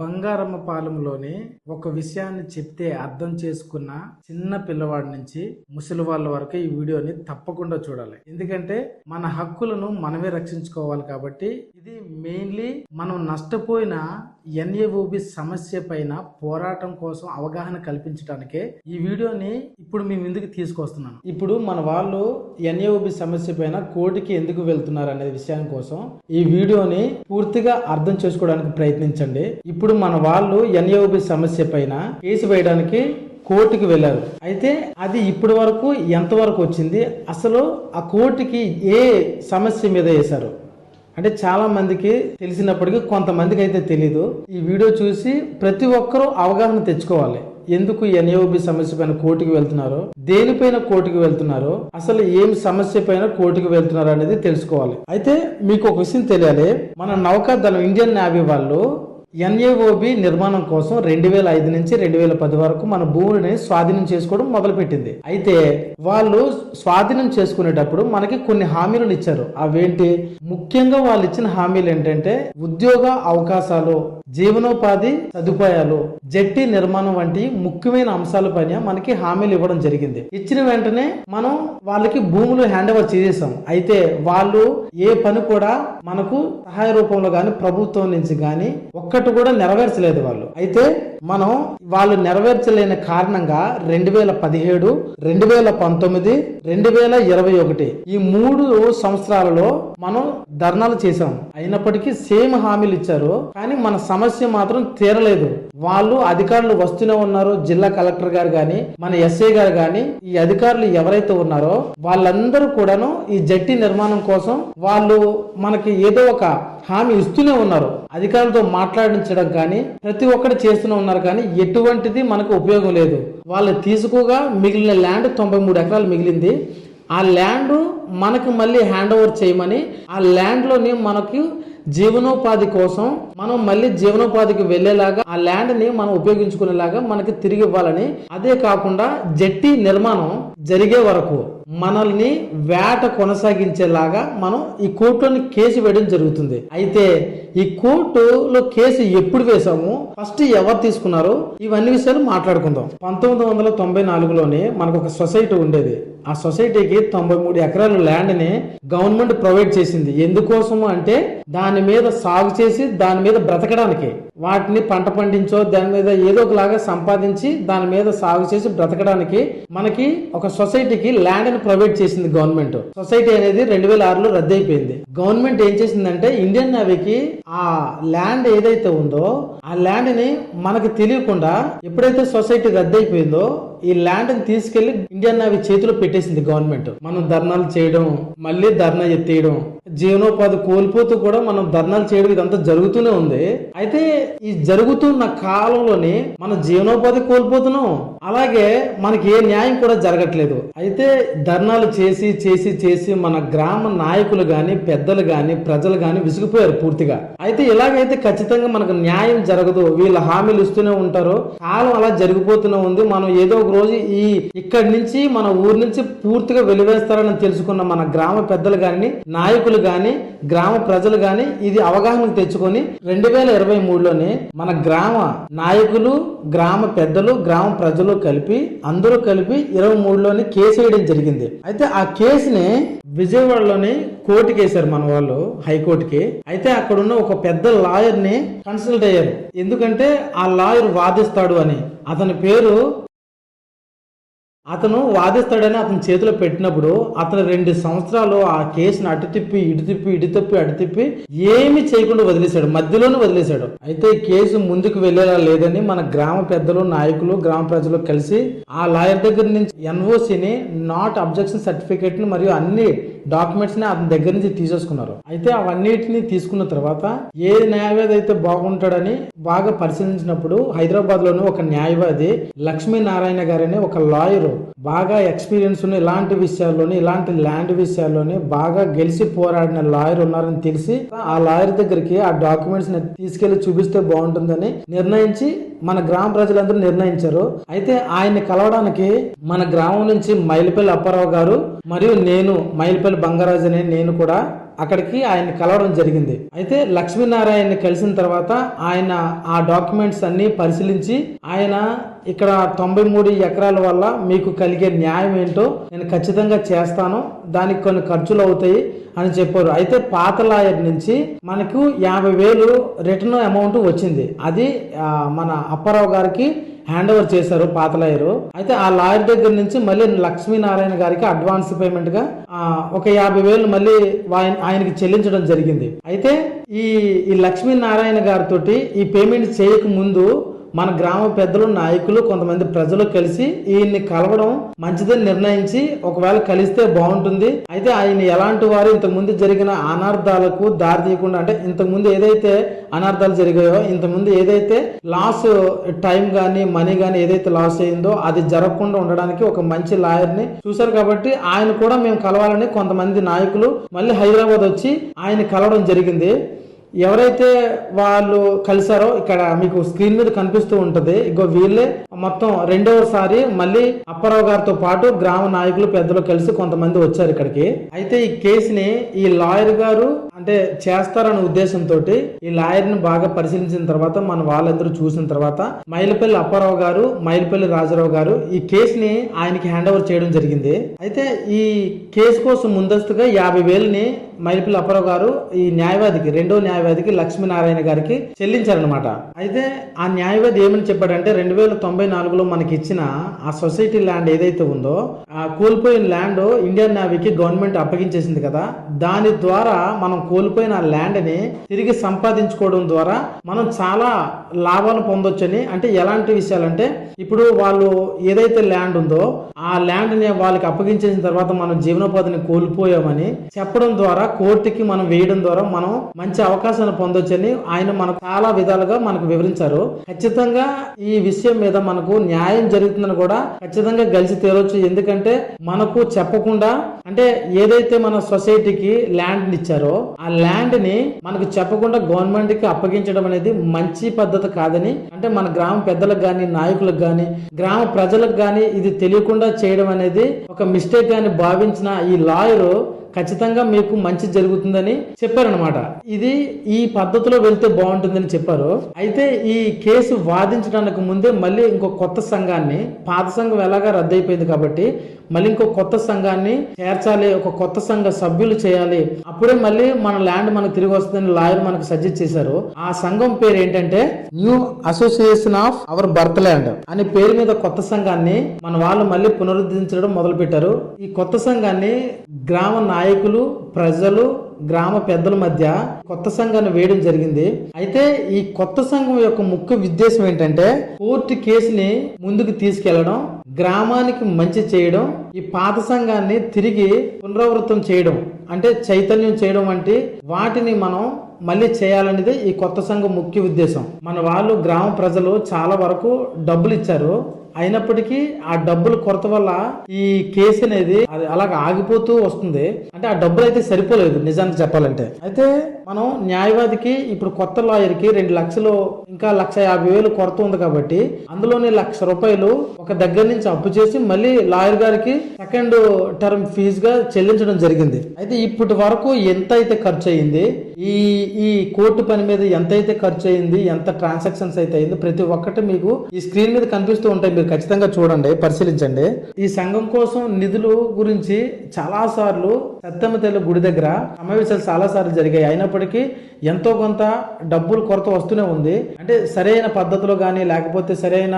బంగారమ్మ పాలెంలోని ఒక విషయాన్ని చెప్తే అర్థం చేసుకున్న చిన్న పిల్లవాడి నుంచి ముసలి వాళ్ళ వరకు ఈ వీడియోని తప్పకుండా చూడాలి. ఎందుకంటే మన హక్కులను మనమే రక్షించుకోవాలి కాబట్టి ఇది మెయిన్లీ మనం నష్టపోయిన ఎన్ఏఓబి సమస్య పైన పోరాటం కోసం అవగాహన కల్పించడానికే ఈ వీడియోని ఇప్పుడు మీ ముందుకు తీసుకొస్తున్నాను. ఇప్పుడు మన వాళ్ళు ఎన్ఏఓబి సమస్య పైన కోర్టుకి ఎందుకు వెళ్తున్నారు అనే విషయం కోసం ఈ వీడియోని పూర్తిగా అర్థం చేసుకోవడానికి ప్రయత్నించండి. ఇప్పుడు మన వాళ్ళు ఎన్ఏఓబి సమస్య పైన కేసు వేయడానికి కోర్టుకి వెళ్ళారు. అయితే అది ఇప్పటి వరకు ఎంతవరకు వచ్చింది? అసలు ఆ కోర్టుకి ఏ సమస్య మీద వేశారు? అంటే చాలా మందికి తెలిసినప్పటికీ కొంతమందికి అయితే తెలీదు. ఈ వీడియో చూసి ప్రతి ఒక్కరూ అవగాహన తెచ్చుకోవాలి. ఎందుకు ఎన్ఏఓబి సమస్య పైన కోర్టుకు వెళ్తున్నారు? దేనిపైన కోర్టుకు వెళ్తున్నారు? అసలు ఏం సమస్య పైన కోర్టుకు వెళ్తున్నారు అనేది తెలుసుకోవాలి. అయితే మీకు ఒక విషయం తెలియాలి. మన నౌకాదళం ఇండియన్ నేవీ వాళ్ళు ఎన్ఏఓబి నిర్మాణం కోసం రెండు వేల ఐదు నుంచి రెండు వేల పది వరకు మన భూమిని స్వాధీనం చేసుకోవడం మొదలుపెట్టింది. అయితే వాళ్ళు స్వాధీనం చేసుకునేటప్పుడు మనకి కొన్ని హామీలను ఇచ్చారు. అవేంటి? ముఖ్యంగా వాళ్ళు ఇచ్చిన హామీలు ఏంటంటే ఉద్యోగ అవకాశాలు జీవనోపాధి సదుపాయాలు జట్టి నిర్మాణం వంటి ముఖ్యమైన అంశాల పైన మనకి హామీలు ఇవ్వడం జరిగింది. ఇచ్చిన వెంటనే మనం వాళ్ళకి భూములు హ్యాండ్ ఓవర్ చేసేసాం. అయితే వాళ్ళు ఏ పని కూడా మనకు సహాయ రూపంలో గాని ప్రభుత్వం నుంచి గాని ఒక్కటి కూడా నెరవేర్చలేదు వాళ్ళు. అయితే మనం వాళ్ళు నెరవేర్చలేని కారణంగా రెండు వేల పదిహేడు రెండు వేల పంతొమ్మిది రెండు వేల ఇరవై ఒకటి ఈ మూడు సంవత్సరాలలో మనం ధర్నాలు చేశాం. అయినప్పటికీ సేమ్ హామీలు ఇచ్చారు. కానీ మన సమస్య మాత్రం తీరలేదు. వాళ్ళు అధికారులు వస్తూనే ఉన్నారు. జిల్లా కలెక్టర్ గారు కానీ మన ఎస్ఐ గారు కానీ ఈ అధికారులు ఎవరైతే ఉన్నారో వాళ్ళందరూ కూడాను ఈ జట్టి నిర్మాణం కోసం వాళ్ళు మనకి ఏదో ఒక హామీ ఇస్తూనే ఉన్నారు. అధికారులతో మాట్లాడించడం కానీ ప్రతి ఒక్కటి చేస్తూనే ఉన్నారు. కానీ ఎటువంటిది మనకు ఉపయోగం లేదు. వాళ్ళు తీసుకోగా మిగిలిన ల్యాండ్ తొంభై మూడు ఎకరాలు మిగిలింది. ఆ ల్యాండ్ మనకు మళ్ళీ హ్యాండ్ ఓవర్ చేయమని ఆ ల్యాండ్లోని మనకి జీవనోపాధి కోసం మనం మళ్ళీ జీవనోపాధికి వెళ్ళేలాగా ఆ ల్యాండ్ని మనం ఉపయోగించుకునేలాగా మనకి తిరిగి ఇవ్వాలని. అదే కాకుండా జట్టి నిర్మాణం జరిగే వరకు మనల్ని వేట కొనసాగించేలాగా మనం ఈ కోర్టులోని కేసు వేయడం జరుగుతుంది. అయితే ఈ కోర్టులో కేసు ఎప్పుడు వేసాము ఫస్ట్ ఎవరు తీసుకున్నారు? ఇవన్నీ విషయాలు మాట్లాడుకుందాం. పంతొమ్మిది వందల తొంభై నాలుగులోనే మనకు ఒక సొసైటీ ఉండేది. ఆ సొసైటీకి తొంభై మూడు ఎకరాల ల్యాండ్ని గవర్నమెంట్ ప్రొవైడ్ చేసింది. ఎందుకోసం అంటే దాని మీద సాగు చేసి దాని మీద బ్రతకడానికి. వాటిని పంట పండించో దాని మీద ఏదో ఒకలాగా సంపాదించి దాని మీద సాగు చేసి బ్రతకడానికి మనకి ఒక సొసైటీకి ల్యాండ్ని ప్రొవైడ్ చేసింది గవర్నమెంట్. సొసైటీ అనేది రెండు వేల ఆరులో రద్దు అయిపోయింది గవర్నమెంట్ ఏం చేసిందంటే ఇండియన్ నేవీకి ఆ ల్యాండ్ ఏదైతే ఉందో ఆ ల్యాండ్ని మనకి తెలియకుండా ఎప్పుడైతే సొసైటీ రద్దు అయిపోయిందో ఈ ల్యాండ్ని తీసుకెళ్ళి ఇండియన్ నేవీ చేతిలో పెట్టేసింది గవర్నమెంట్ మనం ధర్నాలు చేయడం మళ్ళీ ధర్నా ఎత్తేయడం. జీవనోపాధి కోల్పోతూ కూడా మనం ధర్నాలు చేయడం ఇదంతా జరుగుతూనే ఉంది. అయితే ఈ జరుగుతున్న కాలంలోని మన జీవనోపాధి కోల్పోతున్నాం. అలాగే మనకి ఏ న్యాయం కూడా జరగట్లేదు. అయితే ధర్నాలు చేసి చేసి చేసి మన గ్రామ నాయకులు గాని పెద్దలు గాని ప్రజలు గాని విసిగిపోయారు పూర్తిగా. అయితే ఇలాగైతే ఖచ్చితంగా మనకు న్యాయం జరగదు వీళ్ళ హామీలు ఇస్తూనే ఉంటారు కాలం అలా జరిగిపోతూనే ఉంది. మనం ఏదో ఒక రోజు ఈ ఇక్కడి నుంచి మన ఊరి నుంచి పూర్తిగా వెలివేస్తారని తెలుసుకున్న మన గ్రామ పెద్దలు గాని నాయకులు గాని గ్రామ ప్రజలు గాని ఇది అవగాహనకు తెచ్చుకొని రెండు వేల ఇరవై మూడులోనే మన గ్రామ నాయకులు గ్రామ పెద్దలు గ్రామ ప్రజలు కలిపి అందరూ కలిపి ఇరవై మూడులోని కేసు వేయడం జరిగింది. అయితే ఆ కేసుని విజయవాడలోని కోర్టుకి వేశారు మన వాళ్ళు హైకోర్టుకి. అయితే అక్కడ ఉన్న ఒక పెద్ద లాయర్ని కన్సల్ట్ అయ్యారు. ఎందుకంటే ఆ లాయర్ వాదిస్తాడు అని. అతని పేరు అతను వాదిస్తాడని అతని చేతిలో పెట్టినప్పుడు అతను రెండు సంవత్సరాలు ఆ కేసును అటు తిప్పి ఇటు తిప్పి ఇటు తిప్పి అటు తిప్పి ఏమి చేయకుండా వదిలేశాడు. మధ్యలోనే వదిలేశాడు. అయితే కేసు ముందుకు వెళ్ళేలా లేదని మన గ్రామ పెద్దలు నాయకులు గ్రామ ప్రజలు కలిసి ఆ లాయర్ దగ్గర నుంచి ఎన్ఓసిని నాట్ అబ్జెక్షన్ సర్టిఫికేట్ని మరియు అన్ని డాక్యుమెంట్స్ని అతని దగ్గర నుంచి తీసేసుకున్నారు. అయితే అవన్నిటిని తీసుకున్న తర్వాత ఏ న్యాయవాది అయితే బాగుంటాడని బాగా పరిశీలించినప్పుడు హైదరాబాద్లోని ఒక న్యాయవాది లక్ష్మీనారాయణ గారని ఒక లాయరు బాగా ఎక్స్పీరియన్స్ ఉన్న ఇలాంటి విషయాల్లోని ఇలాంటి ల్యాండ్ విషయాల్లోని బాగా గెలిచి పోరాడిన లాయర్ ఉన్నారని తెలిసి ఆ లాయర్ దగ్గరికి ఆ డాక్యుమెంట్స్ తీసుకెళ్ళి చూపిస్తే బాగుంటుందని నిర్ణయించి మన గ్రామ ప్రజలందరూ నిర్ణయించారు. అయితే ఆయన్ని కలవడానికి మన గ్రామం నుంచి మైలిపల్లి అప్పారావు గారు మరియు నేను మైలిపల్లి బంగారాజు అనే నేను కూడా అక్కడికి ఆయన కలవడం జరిగింది. అయితే లక్ష్మీనారాయణని కలిసిన తర్వాత ఆయన ఆ డాక్యుమెంట్స్ అన్ని పరిశీలించి ఆయన ఇక్కడ తొంభై మూడు ఎకరాల వల్ల మీకు కలిగే న్యాయం ఏంటో నేను ఖచ్చితంగా చేస్తాను. దానికి కొన్ని ఖర్చులు అవుతాయి అని చెప్పారు. అయితే పాత లాయర్ నుంచి మనకు యాభై వేలు రిటర్న్ అమౌంట్ వచ్చింది. అది మన అప్పారావు గారికి హ్యాండ్ ఓవర్ చేశారు పాత లాయరు. అయితే ఆ లాయర్ దగ్గర నుంచి మళ్ళీ లక్ష్మీనారాయణ గారికి అడ్వాన్స్ పేమెంట్గా ఒక యాభై వేలు మళ్ళీ ఆయన- ఆయనకి చెల్లించడం జరిగింది. అయితే ఈ ఈ లక్ష్మీనారాయణ గారితో ఈ పేమెంట్ చేయక ముందు మన గ్రామ పెద్దలు నాయకులు కొంతమంది ప్రజలు కలిసి ఈయన్ని కలవడం మంచిదని నిర్ణయించి ఒకవేళ కలిస్తే బాగుంటుంది. అయితే ఆయన ఎలాంటి వారు ఇంతకుముందు జరిగిన అనార్థాలకు దారి తీయకుండా అంటే ఇంతకుముందు ఏదైతే అనార్థాలు జరిగాయో ఇంతకుముందు ఏదైతే లాస్ టైం కానీ మనీ కానీ ఏదైతే లాస్ అయిందో అది జరగకుండా ఉండడానికి ఒక మంచి లాయర్ని చూశారు కాబట్టి ఆయన కూడా మేము కలవాలని కొంతమంది నాయకులు మళ్ళీ హైదరాబాద్ వచ్చి ఆయన కలవడం జరిగింది. ఎవరైతే వాళ్ళు కలిసారో ఇక్కడ మీకు స్క్రీన్ మీద కనిపిస్తూ ఉంటది. ఇగో వీళ్ళే మొత్తం రెండవసారి మళ్ళీ అప్పారావు గారితో పాటు గ్రామ నాయకులు పెద్దలు కలిసి కొంతమంది వచ్చారు ఇక్కడికి. అయితే ఈ కేసుని ఈ లాయర్ గారు అంటే చేస్తారన్న ఉద్దేశంతో ఈ లాయర్ని బాగా పరిశీలించిన తర్వాత మన వాళ్ళందరూ చూసిన తర్వాత మైలపల్లి అప్పారావు గారు మైలపల్లి రాజారావు గారు ఈ కేసుని ఆయనకి హ్యాండ్ ఓవర్ చేయడం జరిగింది. అయితే ఈ కేసు కోసం ముందస్తుగా యాభై వేలని మైలపల్లి అప్పారావు గారు ఈ న్యాయవాదికి రెండో న్యాయవాదికి లక్ష్మీనారాయణ గారికి చెల్లించారనమాట అయితే ఆ న్యాయవాది ఏమని చెప్పాడంటే రెండు వేల తొంభై నాలుగులో మనకి ఇచ్చిన ఆ సొసైటీ ల్యాండ్ ఏదైతే ఉందో ఆ కోల్పోయిన ల్యాండ్ ఇండియన్ నేవీకి గవర్నమెంట్ అప్పగించేసింది కదా దాని ద్వారా మనం కోల్పోయిన ఆ తిరిగి సంపాదించుకోవడం ద్వారా మనం చాలా లాభాలు పొందొచ్చని అంటే ఎలాంటి విషయాలంటే ఇప్పుడు వాళ్ళు ఏదైతే ల్యాండ్ ఉందో ఆ ల్యాండ్ని వాళ్ళకి అప్పగించేసిన తర్వాత మనం జీవనోపాధిని కోల్పోయామని చెప్పడం ద్వారా కోర్టుకి మనం వేయడం ద్వారా మనం మంచి అవకాశాన్ని పొందొచ్చని ఆయన మనకు చాలా విధాలుగా మనకు వివరించారు. ఖచ్చితంగా ఈ విషయం మీద మనకు న్యాయం జరుగుతుందని కూడా ఖచ్చితంగా కలిసి తీరొచ్చు ఎందుకంటే మనకు చెప్పకుండా అంటే ఏదైతే మన సొసైటీకి ల్యాండ్ ఇచ్చారో ఆ ల్యాండ్ని మనకు చెప్పకుండా గవర్నమెంట్కి అప్పగించడం అనేది మంచి పద్ధతి కాదని అంటే మన గ్రామ పెద్దలకు కానీ నాయకులకు కానీ గ్రామ ప్రజలకు కానీ ఇది తెలియకుండా చేయడం అనేది ఒక మిస్టేక్ అని భావించిన ఈ లాయరు ఖచ్చితంగా మీకు మంచి జరుగుతుందని చెప్పారనమాట ఇది ఈ పద్ధతిలో వెళ్తే బాగుంటుందని చెప్పారు. అయితే ఈ కేసు వాదించడానికి ముందే మళ్ళీ ఇంకో కొత్త సంఘాన్ని పాత సంఘం ఎలాగా రద్దయిపోయింది కాబట్టి మళ్ళీ ఇంకో కొత్త సంఘాన్ని చేర్చాలి ఒక కొత్త సంఘ సభ్యులు చేయాలి. అప్పుడే మళ్ళీ మన ల్యాండ్ మనకు తిరిగి వస్తుందని లాయర్ మనకు సజెస్ట్ చేశారు. ఆ సంఘం పేరు ఏంటంటే new association of our birth land అనే పేరు మీద కొత్త సంఘాన్ని మన వాళ్ళు మళ్ళీ పునరుద్ధరించడం మొదలు పెట్టారు ఈ కొత్త సంఘాన్ని గ్రామ నాయకులు ప్రజలు గ్రామ పెద్దల మధ్య కొత్త సంఘాన్ని వేయడం జరిగింది. అయితే ఈ కొత్త సంఘం యొక్క ముఖ్య ఉద్దేశం ఏంటంటే కోర్టు కేసుని ముందుకు తీసుకెళ్ళడం గ్రామానికి మంచి చేయడం ఈ పాత సంఘాన్ని తిరిగి పునరావృతం చేయడం అంటే చైతన్యం చేయడం వంటి వాటిని మనం మళ్ళీ చేయాలనేది ఈ కొత్త సంఘం ముఖ్య ఉద్దేశం. మన వాళ్ళు గ్రామ ప్రజలు చాలా వరకు డబ్బులు ఇచ్చారు. అయినప్పటికీ ఆ డబ్బుల కొరత వల్ల ఈ కేసు అనేది అది అలాగ ఆగిపోతూ వస్తుంది. అంటే ఆ డబ్బులు అయితే సరిపోలేదు నిజానికి చెప్పాలంటే. అయితే మనం న్యాయవాదికి ఇప్పుడు కొత్త లాయర్కి రెండు లక్షలు ఇంకా లక్ష యాభై వేలు కొరత ఉంది కాబట్టి అందులోని లక్ష రూపాయలు ఒక దగ్గర నుంచి అప్పు చేసి మళ్ళీ లాయర్ గారికి సెకండ్ టర్మ్ ఫీజుగా చెల్లించడం జరిగింది. అయితే ఇప్పటి వరకు ఎంత అయితే ఖర్చు అయింది ఈ ఈ కోర్టు పని మీద ఎంత అయితే ఖర్చు అయింది ఎంత ట్రాన్సాక్షన్స్ అయితే అయింది ప్రతి ఒక్కటి మీకు ఈ స్క్రీన్ మీద కనిపిస్తూ ఉంటాయి మీరు ఖచ్చితంగా చూడండి పరిశీలించండి. ఈ సంఘం కోసం నిధులు గురించి చాలా సార్లు సత్తమ్మ తల్లి గుడి దగ్గర సమావేశాలు చాలా సార్లు జరిగాయి. అయినప్పటికీ ఎంతో కొంత డబ్బులు కొరత వస్తూనే ఉంది. అంటే సరైన పద్ధతిలో కానీ లేకపోతే సరైన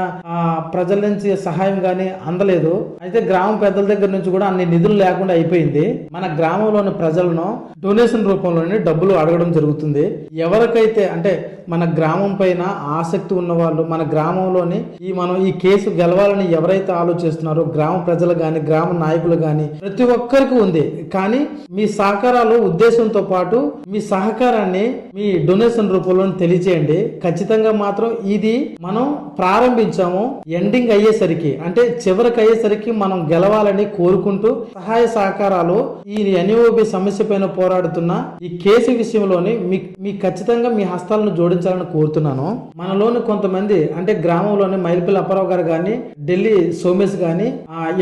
ప్రజల నుంచి సహాయం కానీ అందలేదు. అయితే గ్రామ పెద్దల దగ్గర నుంచి కూడా అన్ని నిధులు లేకుండా అయిపోయింది. మన గ్రామంలోని ప్రజలను డొనేషన్ రూపంలోనే డబ్బులు అడగడం జరుగుతుంది. ఎవరికైతే అంటే మన గ్రామం పైన ఆసక్తి ఉన్న వాళ్ళు మన గ్రామంలోని ఈ మనం ఈ కేసు గెలవాలని ఎవరైతే ఆలోచిస్తున్నారో గ్రామ ప్రజలు కానీ గ్రామ నాయకులు కానీ ప్రతి ఒక్కరికి ఉంది. కానీ మీ సహకారాలు ఉద్దేశంతో పాటు మీ సహకారాన్ని మీ డొనేషన్ రూపంలో తెలియచేయండి. ఖచ్చితంగా మాత్రం ఇది మనం ప్రారంభించాము ఎండింగ్ అయ్యేసరికి అంటే చివరికి అయ్యేసరికి మనం గెలవాలని కోరుకుంటూ సహాయ సహకారాలు ఈ ఎన్ఓబి సమస్య పైన పోరాడుతున్న ఈ కేసు విషయంలోని మీ మీ ఖచ్చితంగా మీ హస్తాలను జోడించాలని కోరుతున్నాను. మనలోని కొంతమంది అంటే గ్రామంలోని మైల్పల్లి అప్పారావు గారు కానీ ఢిల్లీ సోమేష్ కానీ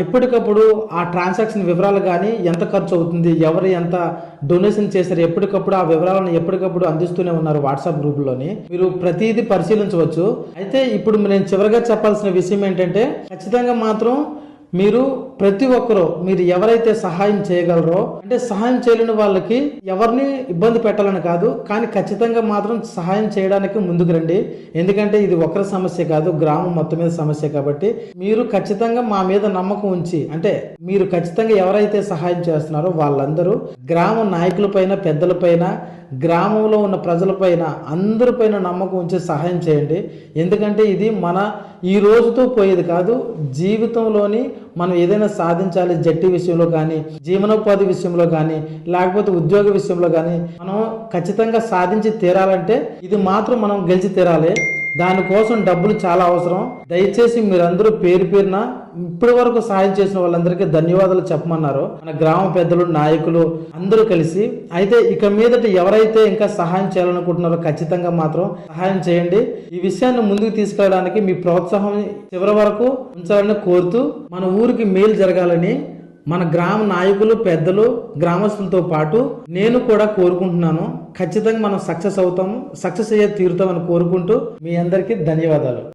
ఎప్పటికప్పుడు ఆ ట్రాన్సాక్షన్ వివరాలు కానీ ఎంత ఖర్చు అవుతుంది ఎవరు ఎంత డొనేషన్ చేశారు ఎప్పటికప్పుడు ఆ వివరాలను ఎప్పటికప్పుడు అందిస్తూనే ఉన్నారు వాట్సాప్ గ్రూప్లోని మీరు ప్రతిదీ పరిశీలించవచ్చు. అయితే ఇప్పుడు నేను చివరిగా చెప్పాల్సిన విషయం ఏంటంటే ఖచ్చితంగా మాత్రం మీరు ప్రతి ఒక్కరూ మీరు ఎవరైతే సహాయం చేయగలరో అంటే సహాయం చేయలేని వాళ్ళకి ఎవరిని ఇబ్బంది పెట్టాలని కాదు కానీ ఖచ్చితంగా మాత్రం సహాయం చేయడానికి ముందుకు రండి. ఎందుకంటే ఇది ఒకరి సమస్య కాదు గ్రామం మొత్తం మీద సమస్య కాబట్టి మీరు ఖచ్చితంగా మా మీద నమ్మకం ఉంచి అంటే మీరు ఖచ్చితంగా ఎవరైతే సహాయం చేస్తున్నారో వాళ్ళందరూ గ్రామ నాయకులపైన పెద్దలపైన గ్రామంలో ఉన్న ప్రజలపైన అందరిపైన నమ్మకం ఉంచి సహాయం చేయండి. ఎందుకంటే ఇది మన ఈ రోజుతో పోయేది కాదు జీవితంలోని మనం ఏదైనా సాధించాలి జట్టి విషయంలో కానీ జీవనోపాధి విషయంలో కానీ లేకపోతే ఉద్యోగ విషయంలో కానీ మనం ఖచ్చితంగా సాధించి తీరాలంటే ఇది మాత్రం మనం గెలిచి తీరాలి. దానికోసం డబ్బులు చాలా అవసరం. దయచేసి మీరందరూ పేరు పేరున ఇప్పటి వరకు సహాయం చేసిన వాళ్ళందరికీ ధన్యవాదాలు చెప్పమన్నారు. మన గ్రామ పెద్దలు నాయకులు అందరూ కలిసి. అయితే ఇక మీదట ఎవరైతే ఇంకా సహాయం చేయాలనుకుంటున్నారో ఖచ్చితంగా మాత్రం సహాయం చేయండి. ఈ విషయాన్ని ముందుకు తీసుకెళ్ళడానికి మీ ప్రోత్సాహం చివరి వరకు ఉంచాలని కోరుతూ మన ఊరికి మేలు జరగాలని మన గ్రామ నాయకులు పెద్దలు గ్రామస్తులతో పాటు నేను కూడా కోరుకుంటున్నాను. ఖచ్చితంగా మనం సక్సెస్ అవుతాము సక్సెస్ అయ్యే తీరుతామని కోరుకుంటూ మీ అందరికీ ధన్యవాదాలు.